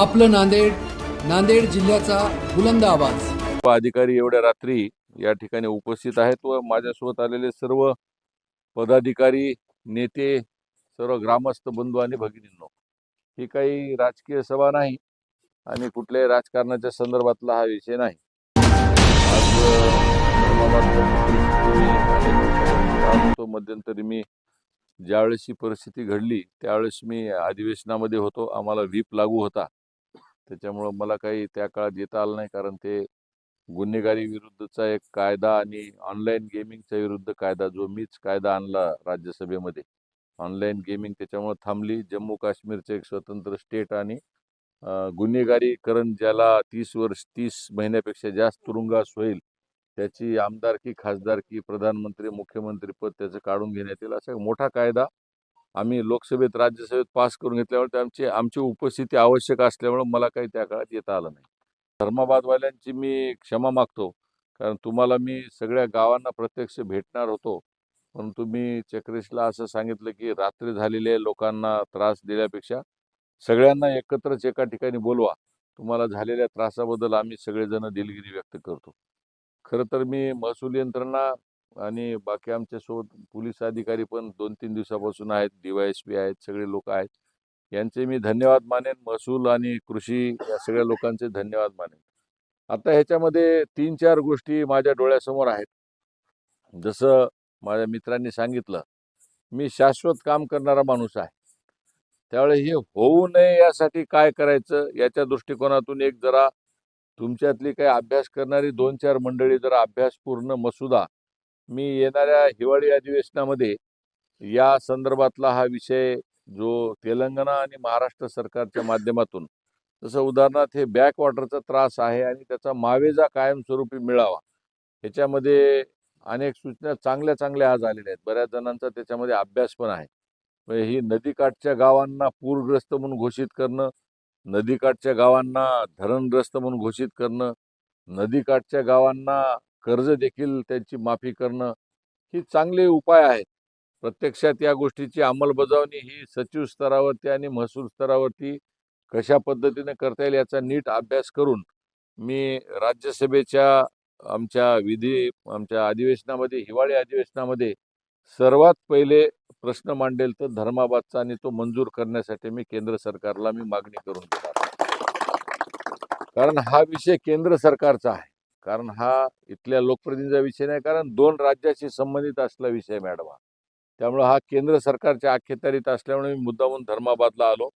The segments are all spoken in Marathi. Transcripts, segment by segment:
आपलं नांदेड नांदेड जिल्ह्याचा बुलंद आवाज. अधिकारी एवढ्या रात्री या ठिकाणी उपस्थित आहेत व माझ्यासोबत आलेले सर्व पदाधिकारी नेते सर्व ग्रामस्थ बंधू आणि भगिनींनो ही काही राजकीय सभा नाही आणि कुठल्याही राजकारणाच्या संदर्भातला हा विषय नाही. आज मध्यंतरी मी ज्यावेळेस ही परिस्थिती घडली त्यावेळेस मी अधिवेशनामध्ये होतो. आम्हाला व्हीप लागू होता. त्याच्यामुळं मला काही त्या काळात येता आलं नाही. कारण ते गुन्हेगारी विरुद्धचा एक कायदा आणि ऑनलाईन गेमिंगच्या विरुद्ध कायदा जो मीच कायदा आणला राज्यसभेमध्ये. ऑनलाईन गेमिंग त्याच्यामुळे थांबली. जम्मू काश्मीरचं एक स्वतंत्र स्टेट आणि गुन्हेगारीकरण ज्याला तीस वर्ष तीस महिन्यापेक्षा जास्त तुरुंगास होईल त्याची आमदारकी खासदारकी प्रधानमंत्री मुख्यमंत्रीपद त्याचं काढून घेण्यात येईल असा एक मोठा कायदा आम्ही लोकसभेत राज्यसभेत पास करून घेतल्यामुळे ते आमची आमची उपस्थिती आवश्यक असल्यामुळे मला काही त्या काळात येता आलं नाही. धर्माबादवाल्यांची मी क्षमा मागतो. कारण तुम्हाला मी सगळ्या गावांना प्रत्यक्ष भेटणार होतो. परंतु मी चक्रेशला असं सांगितलं की रात्री झालेल्या लोकांना त्रास दिल्यापेक्षा सगळ्यांना एकत्रच एका ठिकाणी बोलवा. तुम्हाला झालेल्या त्रासाबद्दल आम्ही सगळेजण दिलगिरी व्यक्त करतो. खरं तर मी महसूल यंत्रणा आणि बाकी आमच्यासोबत पोलीस अधिकारी पण दोन तीन दिवसापासून आहेत डीवायएसपी आहेत सगळे लोक आहेत. यांचे मी धन्यवाद मानेन महसूल आणि कृषी या सगळ्या लोकांचे धन्यवाद मानेन. आता ह्याच्यामध्ये तीन चार गोष्टी माझ्या डोळ्यासमोर आहेत. जसं माझ्या मित्रांनी सांगितलं मी शाश्वत काम करणारा माणूस आहे. त्यावेळे हे होऊ नये यासाठी काय करायचं याच्या दृष्टिकोनातून एक जरा तुमच्यातली काही अभ्यास करणारी दोन चार मंडळी जरा अभ्यासपूर्ण मसुदा मी येणाऱ्या हिवाळी अधिवेशनामध्ये या संदर्भातला हा विषय जो तेलंगणा आणि महाराष्ट्र सरकारच्या माध्यमातून जसं उदाहरणार्थ हे बॅकवॉटरचा त्रास आहे आणि त्याचा मावेजा कायमस्वरूपी मिळावा ह्याच्यामध्ये अनेक सूचना चांगल्या चांगल्या आज आलेल्या आहेत. बऱ्याच जणांचा त्याच्यामध्ये अभ्यास पण आहे. ही नदीकाठच्या गावांना पूरग्रस्त म्हणून घोषित करणं नदीकाठच्या गावांना धरणग्रस्त म्हणून घोषित करणं नदीकाठच्या गावांना कर्ज देखील त्यांची माफी करणं ही चांगले उपाय आहेत. प्रत्यक्षात या गोष्टीची अंमलबजावणी ही सचिव स्तरावरती आणि महसूल स्तरावरती कशा पद्धतीने करता येईल याचा नीट अभ्यास करून मी राज्यसभेच्या आमच्या विधी आमच्या अधिवेशनामध्ये हिवाळी अधिवेशनामध्ये सर्वात पहिले प्रश्न मांडेल तर धर्माबादचा आणि तो मंजूर करण्यासाठी मी केंद्र सरकारला मी मागणी करून देणार कारण हा विषय केंद्र सरकारचा आहे. कारण हा इथल्या लोकप्रतिनिधीचा विषय नाही कारण दोन राज्याशी संबंधित असला विषय मॅडम हा. त्यामुळे हा केंद्र सरकारच्या अखत्यारीत असल्यामुळे मी मुद्दामून धर्माबादला आलो.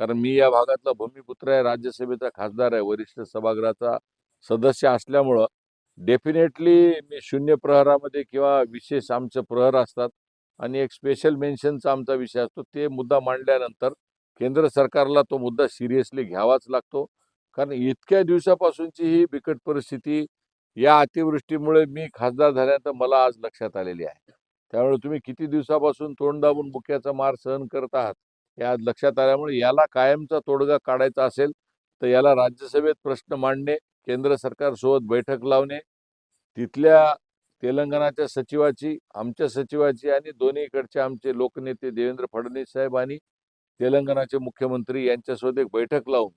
कारण मी या भागातला भूमिपुत्र आहे राज्यसभेचा खासदार आहे वरिष्ठ सभागृहाचा सदस्य असल्यामुळं डेफिनेटली मी शून्य प्रहरामध्ये किंवा विशेष आमचं प्रहर असतात आणि एक स्पेशल मेन्शनचा आमचा विषय असतो ते मुद्दा मांडल्यानंतर केंद्र सरकारला तो मुद्दा सिरियसली घ्यावाच लागतो. कारण इतक्या दिवसापासूनची ही बिकट परिस्थिती या अतिवृष्टीमुळे मी खासदार झाल्यानंतर मला आज लक्षात आलेली आहे. त्यामुळे तुम्ही किती दिवसापासून तोंड दाबून बुक्याचा मार सहन करत आहात हे आज लक्षात आल्यामुळे याला कायमचा तोडगा काढायचा असेल तर याला राज्यसभेत प्रश्न मांडणे केंद्र सरकारसोबत बैठक लावणे तिथल्या तेलंगणाच्या सचिवाची आमच्या सचिवाची आणि दोन्हीकडचे आमचे लोकनेते देवेंद्र फडणवीस साहेब आणि तेलंगणाचे मुख्यमंत्री यांच्यासोबत एक बैठक लावून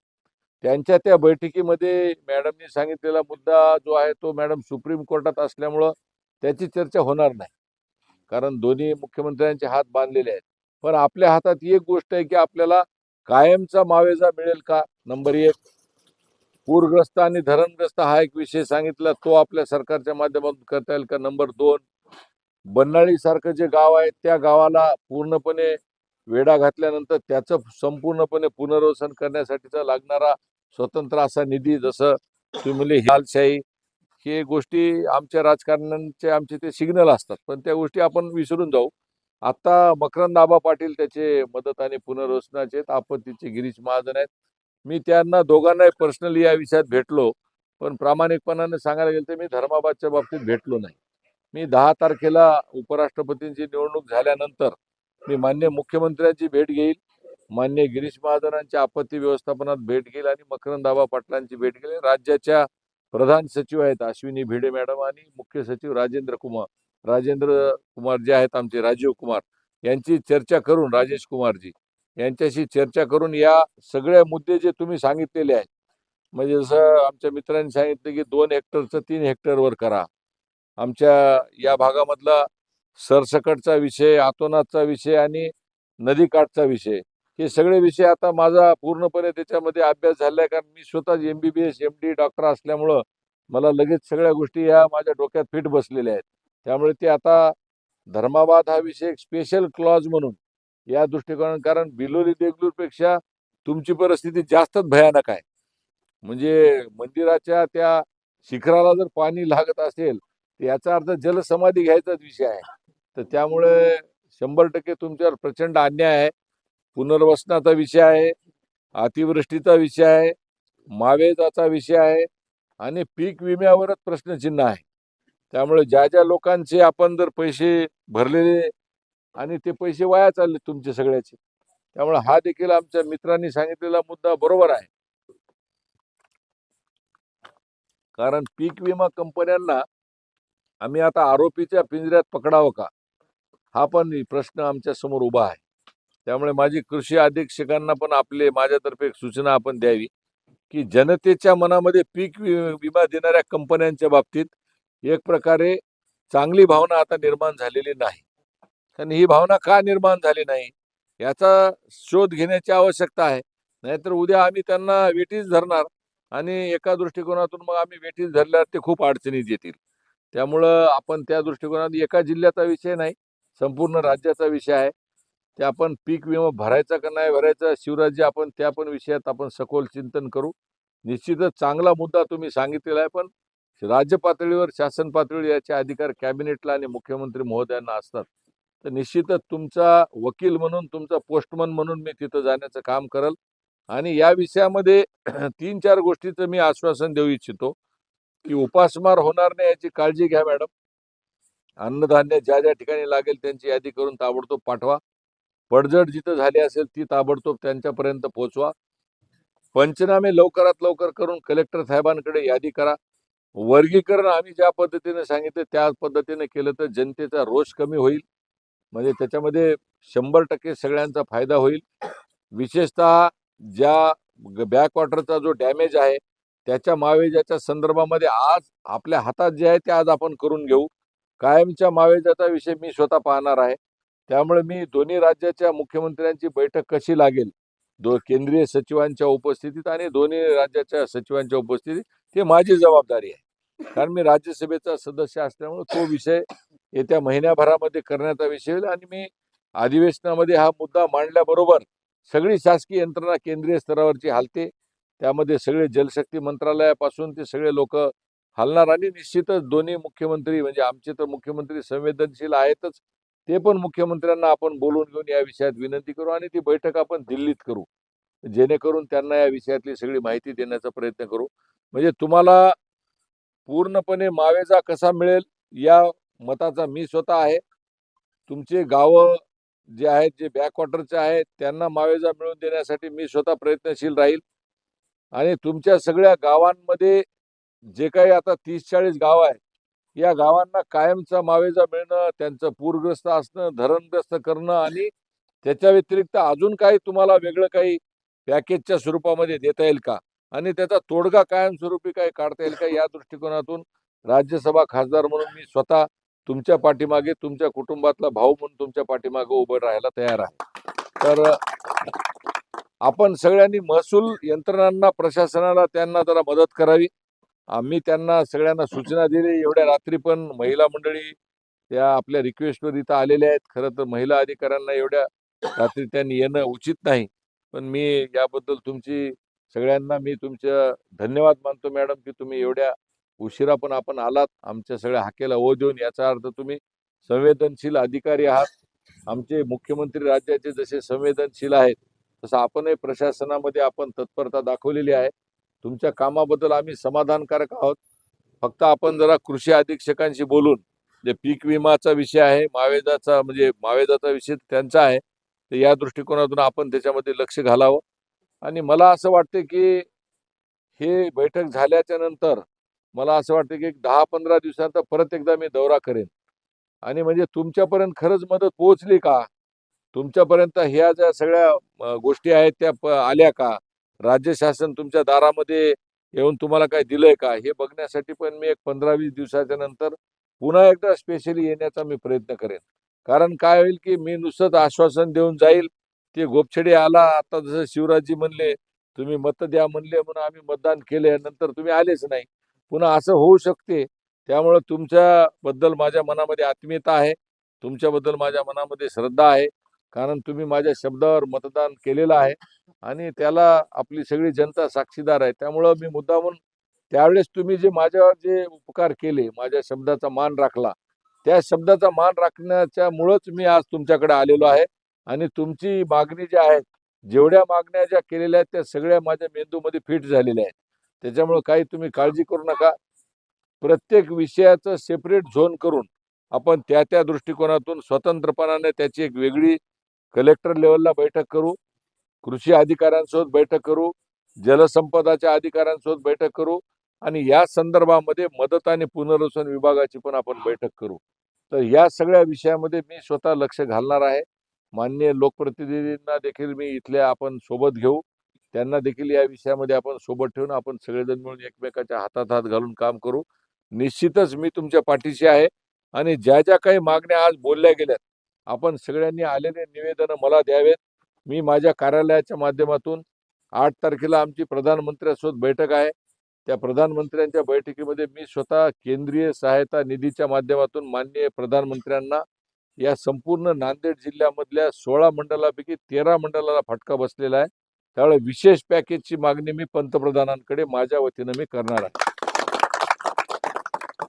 त्यांच्या त्या बैठकीमध्ये मॅडमनी सांगितलेला मुद्दा जो आहे तो मॅडम सुप्रीम कोर्टात असल्यामुळं त्याची चर्चा होणार नाही. कारण दोन्ही मुख्यमंत्र्यांचे हात बांधलेले आहेत. पण आपल्या हातात एक गोष्ट आहे की आपल्याला कायमचा मावेजा मिळेल का? नंबर एक. पूरग्रस्त आणि धरणग्रस्त हा एक विषय सांगितला. तो आपल्या सरकारच्या माध्यमातून करता येईल का? नंबर दोन. बन्नाळी सारखं जे गाव आहे त्या गावाला पूर्णपणे वेढा घातल्यानंतर त्याचं संपूर्णपणे पुनर्वसन करण्यासाठीचा लागणारा स्वतंत्र असा निधी जसं तुम्ही म्हणले हे गोष्टी आमच्या राजकारण्यांचे आमचे ते सिग्नल असतात. पण त्या गोष्टी आपण विसरून जाऊ. आता मकरंद आबा पाटील त्याचे मदत आणि पुनर्वसनाचे आहेत, आपत्तीचे गिरीश महाजन आहेत. मी त्यांना दोघांनाही पर्सनली या विषयात भेटलो. पण प्रामाणिकपणाने सांगायला गेलं तर मी धर्माबादच्या बाबतीत भेटलो नाही. मी दहा तारखेला उपराष्ट्रपतींची निवडणूक झाल्यानंतर मी मान्य मुख्यमंत्र्यांची भेट घेईल. मान्य गिरीश महाजनांच्या आपत्ती व्यवस्थापनात भेट घेईल आणि मकरंदाबा पाटलांची भेट घेईल. राज्याच्या प्रधान सचिव आहेत अश्विनी भिडे मॅडम आणि मुख्य सचिव राजेंद्र कुमार. राजेंद्र कुमार जे आहेत आमचे राजीव कुमार यांची चर्चा करून राजेश कुमारजी यांच्याशी चर्चा करून या सगळ्या मुद्दे जे तुम्ही सांगितलेले आहेत म्हणजे जसं आमच्या मित्रांनी सांगितलं की दोन हेक्टरचं तीन हेक्टरवर करा. आमच्या या भागामधला सरसकटचा विषय आतोनातचा विषय आणि नदीकाठचा विषय. हे सगळे विषय आता माझा पूर्णपणे त्याच्यामध्ये अभ्यास झालाय कारण मी स्वतःच M B B S M D doctor असल्यामुळं मला लगेच सगळ्या गोष्टी ह्या माझ्या डोक्यात फिट बसलेल्या आहेत. त्यामुळे ते आता धर्माबाद हा विषय एक स्पेशल क्लॉज म्हणून या दृष्टिकोनात कारण बिलोली देगलूरपेक्षा तुमची परिस्थिती जास्तच भयानक आहे. म्हणजे मंदिराच्या त्या शिखराला जर पाणी लागत असेल तर याचा अर्थ जलसमाधी घ्यायचाच विषय आहे. तर त्यामुळे शंभर टक्के तुमच्यावर प्रचंड अन्याय आहे. पुनर्वसनाचा विषय आहे अतिवृष्टीचा विषय आहे मावेजाचा विषय आहे आणि पीक विम्यावरच प्रश्नचिन्ह आहे. त्यामुळे ज्या ज्या लोकांचे आपण जर पैसे भरलेले आणि ते पैसे वाया चालले तुमचे सगळ्याचे त्यामुळे हा देखील आमच्या मित्रांनी सांगितलेला मुद्दा बरोबर आहे. कारण पीक विमा कंपन्यांना आम्ही आता आरोपीच्या पिंजऱ्यात पकडावं का? हा पण प्रश्न आमच्यासमोर उभा आहे. त्यामुळे माझी कृषी अधीक्षकांना पण आपले माझ्यातर्फे एक सूचना आपण द्यावी की जनतेच्या मनामध्ये पीक वि- विमा देणाऱ्या कंपन्यांच्या बाबतीत एक प्रकारे चांगली भावना आता निर्माण झालेली नाही. कारण ही भावना का निर्माण झाली नाही? याचा शोध घेण्याची आवश्यकता आहे. नाहीतर उद्या आम्ही त्यांना वेटीच धरणार आणि एका दृष्टिकोनातून मग आम्ही वेटीच धरल्यावर ते खूप अडचणीत येतील. त्यामुळं आपण त्या दृष्टिकोनात एका जिल्ह्याचा विषय नाही संपूर्ण राज्याचा विषय आहे. ते आपण पीक विमा भरायचा का नाही भरायचा शिवराज्य आपण त्या पण विषयात आपण सखोल चिंतन करू. निश्चितच चांगला मुद्दा तुम्ही सांगितलेला आहे पण राज्य पातळीवर शासन पातळीवर याचे अधिकार कॅबिनेटला आणि मुख्यमंत्री महोदयांना असतात. तर निश्चितच तुमचा वकील म्हणून तुमचा पोस्टमन म्हणून मी तिथं जाण्याचं काम करल. आणि या विषयामध्ये तीन चार गोष्टीचं मी आश्वासन देऊ इच्छितो की उपासमार होणार नाही याची काळजी घ्या मॅडम. अन्नधान्य ज्या ज्या ठिकाणी लागेल त्यांची यादी करून ताबडतोब पाठवा. पडझड जिथं झाली असेल ती ताबडतोब त्यांच्यापर्यंत पोहोचवा. पंचनामे लवकरात लवकर करून कलेक्टर साहेबांकडे यादी करा. वर्गीकरण आम्ही ज्या पद्धतीने सांगितलं त्या पद्धतीने केलं तर जनतेचा रोष कमी होईल. म्हणजे त्याच्यामध्ये शंभर टक्के सगळ्यांचा फायदा होईल. विशेषतः ज्या बॅकवॉटरचा जो डॅमेज आहे त्याच्या मावेजाच्या संदर्भामध्ये आज आपल्या हातात जे आहे ते आज आपण करून घेऊ. कायमच्या मावेजाचा विषय मी स्वतः पाहणार आहे. त्यामुळे मी दोन्ही राज्याच्या मुख्यमंत्र्यांची बैठक कशी लागेल दो केंद्रीय सचिवांच्या उपस्थितीत आणि दोन्ही राज्याच्या सचिवांच्या उपस्थितीत ते माझी जबाबदारी आहे. कारण मी राज्यसभेचा सदस्य असल्यामुळे तो विषय येत्या महिन्याभरामध्ये करण्याचा विषय होईल आणि मी अधिवेशनामध्ये हा मुद्दा मांडल्याबरोबर सगळी शासकीय यंत्रणा केंद्रीय स्तरावरची हालते. त्यामध्ये सगळे जलशक्ती मंत्रालयापासून ते सगळे लोक हालणार आणि निश्चितच दोन्ही मुख्यमंत्री म्हणजे आमचे तर मुख्यमंत्री संवेदनशील आहेतच. ते पण मुख्यमंत्र्यांना आपण बोलून घेऊन या विषयात विनंती करू आणि ती बैठक आपण दिल्लीत करू. जेणेकरून त्यांना या विषयातली सगळी माहिती देण्याचा प्रयत्न करू. म्हणजे तुम्हाला पूर्णपणे मावेजा कसा मिळेल या मताचा मी स्वतः आहे. तुमचे गावं जे आहेत जे बॅकवॉटरचे आहेत त्यांना मावेजा मिळवून देण्यासाठी मी स्वतः प्रयत्नशील राहील. आणि तुमच्या सगळ्या गावांमध्ये जे काही आता तीस चाळीस गाव आहेत या गावांना कायमचा मावेजा मिळणं त्यांचं पूरग्रस्त असणं धरणग्रस्त करणं आणि त्याच्या व्यतिरिक्त अजून काही तुम्हाला वेगळं काही पॅकेजच्या स्वरूपामध्ये देता येईल का? आणि त्याचा तोडगा कायमस्वरूपी काही काढता येईल का या दृष्टिकोनातून राज्यसभा खासदार म्हणून मी स्वतः तुमच्या पाठीमागे तुमच्या कुटुंबातला भाऊ म्हणून तुमच्या पाठीमागे उभं राहायला तयार आहे. तर आपण सगळ्यांनी महसूल यंत्रणांना प्रशासनाला त्यांना जरा मदत करावी. आम्ही त्यांना सगळ्यांना सूचना दिली. एवढ्या रात्री पण महिला मंडळी त्या आपल्या रिक्वेस्टवर इथं आलेल्या आहेत. खरं तर महिला अधिकाऱ्यांना एवढ्या रात्री त्यांनी येणं उचित नाही. पण मी याबद्दल तुमची सगळ्यांना मी तुमच्या धन्यवाद मानतो मॅडम की तुम्ही एवढ्या उशिरा पण आपण आलात. आमच्या सगळ्या हाकेला ओ देऊन याचा अर्थ तुम्ही संवेदनशील अधिकारी आहात. आमचे मुख्यमंत्री राज्याचे जसे संवेदनशील आहेत तसं आपणही प्रशासनामध्ये आपण तत्परता दाखवलेली आहे. तुमच्या कामाबद्दल आम्ही समाधानकारक आहोत. फक्त आपण जरा कृषी अधीक्षकांशी बोलून जे पीक विमाचा विषय आहे मावेदाचा म्हणजे मावेदाचा विषय त्यांचा आहे तर या दृष्टिकोनातून आपण त्याच्यामध्ये लक्ष घालावं. आणि मला असं वाटतं की हे बैठक झाल्याच्यानंतर मला असं वाटतं की एक दहा पंधरा दिवसांचा परत एकदा मी दौरा करेन. आणि म्हणजे तुमच्यापर्यंत खरंच मदत पोहोचली का? तुमच्यापर्यंत ह्या ज्या सगळ्या गोष्टी आहेत त्या प- आल्या का? राज्य शासन तुमच्या दारामध्ये येऊन तुम्हाला काय दिलंय का? हे बघण्यासाठी पण मी एक पंधरा वीस दिवसाच्या नंतर पुन्हा एकदा स्पेशली येण्याचा मी प्रयत्न करेन. कारण काय होईल की मी नुसतंच आश्वासन देऊन जाईल. ते गोपछडे आला आता जसं शिवराजजी म्हणले तुम्ही मत द्या म्हणले म्हणून आम्ही मतदान केले नंतर तुम्ही आलेच नाही. पुन्हा असं होऊ शकते. त्यामुळं तुमच्याबद्दल माझ्या मनामध्ये आत्मीयता आहे. तुमच्याबद्दल माझ्या मनामध्ये श्रद्धा आहे. कारण तुम्ही माझ्या शब्दावर मतदान केलेलं आहे आणि त्याला आपली सगळी जनता साक्षीदार आहे. त्यामुळं मी मुद्दामून त्यावेळेस तुम्ही जे माझ्यावर जे उपकार केले माझ्या शब्दाचा मान राखला त्या शब्दाचा मान राखण्याच्या मुळंच मी आज तुमच्याकडे आलेलो आहे आणि तुमची मागणी ज्या आहेत जेवढ्या मागण्या ज्या केलेल्या आहेत त्या सगळ्या माझ्या मेंदूमध्ये फिट झालेल्या आहेत. त्याच्यामुळं काही तुम्ही काळजी करू नका. प्रत्येक विषयाचं सेपरेट झोन करून आपण त्या त्या दृष्टिकोनातून स्वतंत्रपणाने त्याची एक वेगळी कलेक्टर लेवलला बैठक करू कृषी अधिकाऱ्यांसोबत बैठक करू जलसंपदाच्या अधिकाऱ्यांसोबत बैठक करू आणि या संदर्भामध्ये मदत आणि पुनर्वसन विभागाची पण आपण बैठक करू. तर या सगळ्या विषयामध्ये मी स्वतः लक्ष घालणार आहे. मान्य लोकप्रतिनिधींना देखील मी इथल्या आपण सोबत घेऊ. त्यांना देखील या विषयामध्ये आपण सोबत ठेवून आपण सगळेजण मिळून एकमेकाच्या हातात हात घालून काम करू. निश्चितच मी तुमच्या पाठीशी आहे आणि ज्या ज्या काही मागण्या आज बोलल्या गेल्यात आपण सगळ्यांनी आलेले निवेदनं मला द्यावेत. मी माझ्या कार्यालयाच्या माध्यमातून आठ तारखेला आमची प्रधानमंत्र्यांसोबत बैठक आहे. त्या प्रधानमंत्र्यांच्या बैठकीमध्ये मी स्वतः केंद्रीय सहायता निधीच्या माध्यमातून माननीय प्रधानमंत्र्यांना या संपूर्ण नांदेड जिल्ह्यामधल्या सोळा मंडलापैकी तेरा मंडलाला फटका बसलेला आहे. त्यामुळे विशेष पॅकेजची मागणी मी पंतप्रधानांकडे माझ्या वतीनं मी करणार आहे.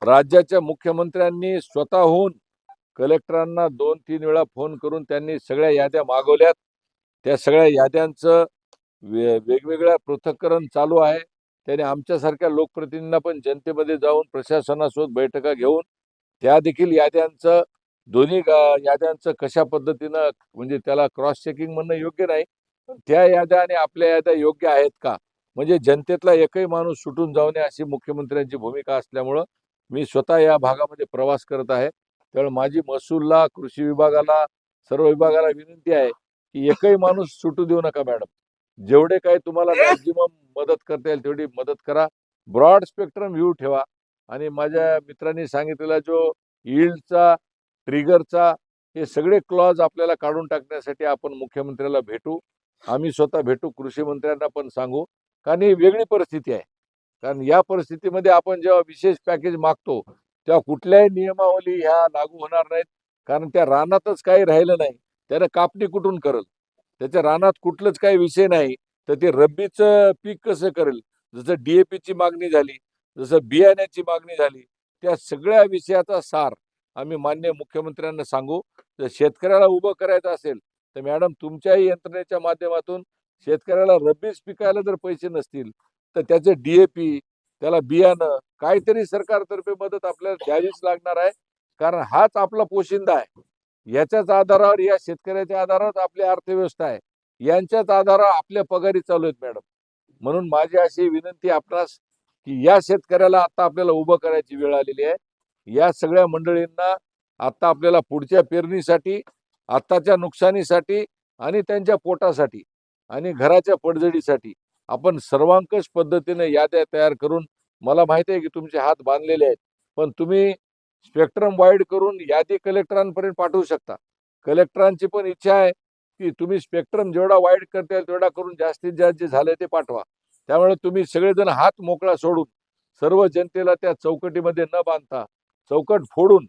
राज्याच्या मुख्यमंत्र्यांनी स्वतःहून कलेक्टरांना दोन तीन वेळा फोन करून त्यांनी सगळ्या याद्या मागवल्यात. त्या सगळ्या याद्यांचं वे वेगवेगळ्या पृथक्करण चालू आहे. त्याने आमच्यासारख्या लोकप्रतिनिधींना पण जनतेमध्ये जाऊन प्रशासनासोबत बैठका घेऊन त्या देखील याद्यांचं दोन्ही याद्यांचं कशा पद्धतीनं म्हणजे त्याला क्रॉस चेकिंग म्हणणं योग्य नाही पण त्या याद्या आणि आपल्या याद्या योग्य आहेत का? म्हणजे जनतेतला एकही माणूस सुटून जाऊ नये अशी मुख्यमंत्र्यांची भूमिका असल्यामुळं मी स्वतः या भागामध्ये प्रवास करत आहे. त्यामुळे माझी महसूलला कृषी विभागाला सर्व विभागाला विनंती आहे की एकही माणूस सुटू देऊ नका मॅडम. जेवढे काही तुम्हाला मॅक्झिमम मदत करता येईल तेवढी मदत करा. ब्रॉड स्पेक्ट्रम व्ह्यू ठेवा. आणि माझ्या मित्रांनी सांगितलेला जो ईल्डचा ट्रिगरचा हे सगळे क्लॉज आपल्याला काढून टाकण्यासाठी आपण मुख्यमंत्र्याला भेटू. आम्ही स्वतः भेटू कृषी मंत्र्यांना पण सांगू. कारण ही वेगळी परिस्थिती आहे. कारण या परिस्थितीमध्ये आपण जेव्हा विशेष पॅकेज मागतो तेव्हा कुठल्याही नियमावली ह्या लागू होणार नाहीत. कारण त्या रानातच काही राहिलं नाही. त्यानं कापणी कुठून करल? त्याच्या रानात कुठलंच काही विषय नाही. तर ते रब्बीचं पीक कसं करेल? जसं डीएपीची मागणी झाली जसं बियाण्याची मागणी झाली त्या सगळ्या विषयाचा सार आम्ही मान्य मुख्यमंत्र्यांना सांगू. जर शेतकऱ्याला उभं करायचं असेल तर मॅडम तुमच्याही यंत्रणेच्या माध्यमातून शेतकऱ्याला रब्बीच पिकायला जर पैसे नसतील तर त्याचे डीएपी त्याला बियाणं काहीतरी सरकारतर्फे मदत आपल्याला द्यावीच लागणार आहे. कारण हाच आपला पोशिंदा आहे. याच्याच आधारावर या शेतकऱ्याच्या आधारावर आपली अर्थव्यवस्था आहे. यांच्याच आधारावर आपल्या पगारी चालू आहेत मॅडम. म्हणून माझी अशी विनंती आपणास की या शेतकऱ्याला आता आपल्याला उभं करायची वेळ आलेली आहे. या सगळ्या मंडळींना आता आपल्याला पुढच्या पेरणीसाठी आत्ताच्या नुकसानीसाठी आणि त्यांच्या पोटासाठी आणि घराच्या पडझडीसाठी आपण सर्वांकष पद्धतीने याद्या तयार करून मला माहिती आहे की तुमचे हात बांधलेले आहेत पण तुम्ही स्पेक्ट्रम वाईड करून यादी कलेक्टरांपर्यंत पाठवू शकता. कलेक्टरांची पण इच्छा आहे की तुम्ही स्पेक्ट्रम जेवढा वाईड करता येईल तेवढा करून जास्तीत जास्त जे झालंय ते पाठवा. त्यामुळे तुम्ही सगळेजण हात मोकळा सोडून सर्व जनतेला त्या चौकटीमध्ये न बांधता चौकट फोडून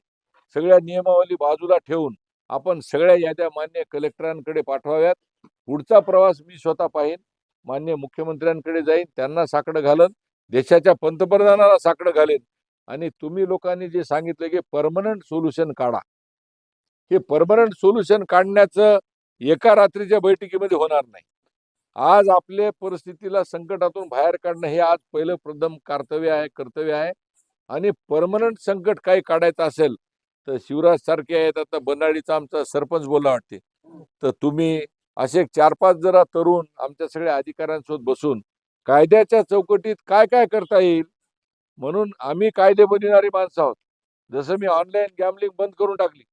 सगळ्या नियमावली बाजूला ठेवून आपण सगळ्या याद्या मान्य कलेक्टरांकडे पाठवाव्यात. पुढचा प्रवास मी स्वतः पाहीन. मान्य मुख्यमंत्र्यांकडे जाईन त्यांना साकडं घालन देशाच्या पंतप्रधानाला साकडं घालेन. आणि तुम्ही लोकांनी जे सांगितलं की परमनंट सोल्युशन काढा. हे परमनंट सोल्युशन काढण्याचं एका रात्रीच्या बैठकीमध्ये होणार नाही. आज आपल्या परिस्थितीला संकटातून बाहेर काढणं हे आज पहिलं प्रथम कर्तव्य आहे कर्तव्य आहे. आणि परमनंट संकट काही काढायचं असेल तर शिवराज सारखे आहेत. आता बनाडीचा आमचा सरपंच बोलला वाटते. तर तुम्ही असे चार पाच जरा तरुण आमच्या सगळ्या अधिकाऱ्यांसोबत बसून कायद्याच्या चौकटीत काय काय करता येईल? म्हणून आम्ही कायदे बनविणारी माणसं आहोत. जसं मी ऑनलाईन गॅमलिंग बंद करून टाकली.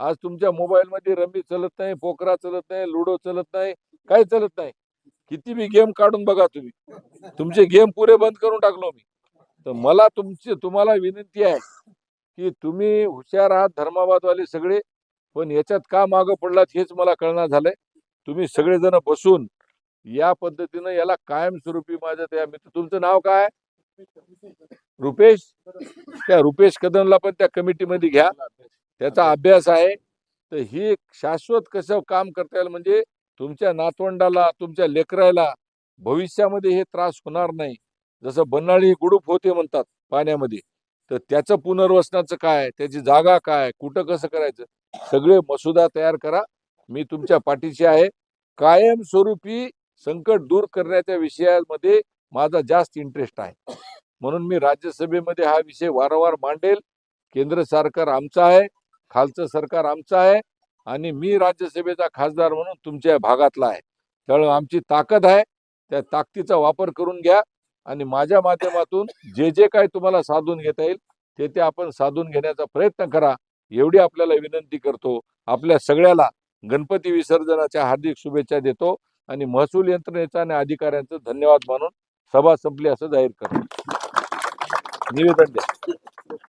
आज तुमच्या मोबाईलमध्ये रमी चलत नाही पोकरा चलत नाही लुडो चलत नाही काय चलत नाही. किती बी गेम काढून बघा तुम्ही. तुमचे गेम पुरे बंद करून टाकलो मी. तर मला तुमची तुम्हाला विनंती आहे की तुम्ही हुशार आहात धर्माबादवाले सगळे पण याच्यात का मागं पडलात हेच मला कळणार झालंय. तुम्ही सगळेजण बसून या पद्धतीनं याला कायमस्वरूपी माझं त्या मित्र तुमचं नाव काय? रुपेश? त्या रुपेश कदमला पण त्या कमिटीमध्ये घ्या. त्याचा अभ्यास आहे. तर ही शाश्वत कसं काम करता येईल म्हणजे तुमच्या नातवंडाला तुमच्या लेकराला भविष्यामध्ये हे त्रास होणार नाही. जसं बनाळी गुडूप होते म्हणतात पाण्यामध्ये. तर त्याचं पुनर्वसनाचं काय? त्याची जागा काय? कुठं कसं करायचं? सगळे मसुदा तयार करा. मी तुमच्या पाठीशी आहे. कायमस्वरूपी संकट दूर करण्याच्या विषयामध्ये माझा जास्त इंटरेस्ट आहे. म्हणून मी राज्यसभेमध्ये हा विषय वारंवार मांडेल. केंद्र सरकार आमचं आहे खालचं सरकार आमचं आहे आणि मी राज्यसभेचा खासदार म्हणून तुमच्या भागातला आहे. त्यामुळे आमची ताकद आहे. त्या ताकदीचा वापर करून घ्या आणि माझ्या माध्यमातून जे जे काही तुम्हाला साधून घेता येईल ते ते आपण साधून घेण्याचा प्रयत्न करा. एवढी आपल्याला विनंती करतो. आपल्या सगळ्याला गणपती विसर्जनाच्या हार्दिक शुभेच्छा देतो आणि महसूल यंत्रणेचा आणि अधिकाऱ्यांचं धन्यवाद मानून सभा संपली असं जाहीर करतो. निवेदन द्या.